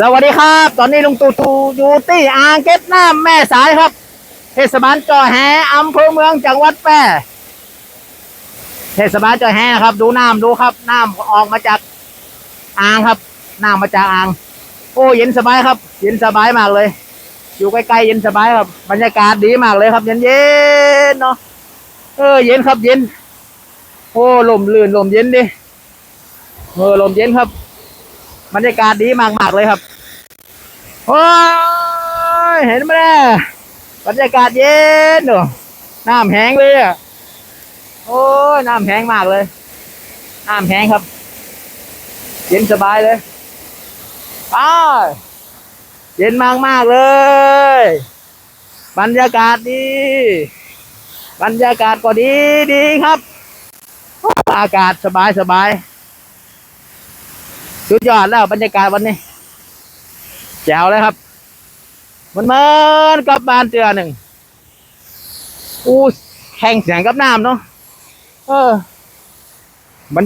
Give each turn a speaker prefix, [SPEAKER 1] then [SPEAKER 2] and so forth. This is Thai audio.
[SPEAKER 1] สวัสดีครับ ตอนนี้ลุงตู่ตู่อยู่ที่อ่างเก็บน้ำแม่สายครับ เทศบาลจอแหอำเภอเมืองจังหวัดแพร่เทศบาลจอแหนะครับ ดูน้ำดูครับ น้ำออกมาจากอ่างครับน้ำมาจากอ่าง โอ้เย็นสบายครับ เย็นสบายมากเลย อยู่ใกล้ๆเย็นสบายครับ บรรยากาศดีมากเลยครับ เย็นๆเนาะเออเย็นครับเย็น โอ้ลมลื่นลมเย็นดิเออลมเย็นครับ บรรยากาศดีมากๆเลยครับโอ้ยเห็นไหมเนี่ยบรรยากาศเย็นเนอะน้ำแห้งเลยอะโอ้ยน้ำแห้งมากเลยน้ำแห้งครับ เย็นสบายเลยไปเย็นมากมากเลย บรรยากาศดี บรรยากาศก็ดีดีครับ อากาศสบายสบาย สุดยอดแล้วบรรยากาศวันนี้แจ๋วเลยครับ มันเหมือนกับบ้านเตือหนึ่งอู้แข่งเสียงกับน้ำเนาะเออบรรย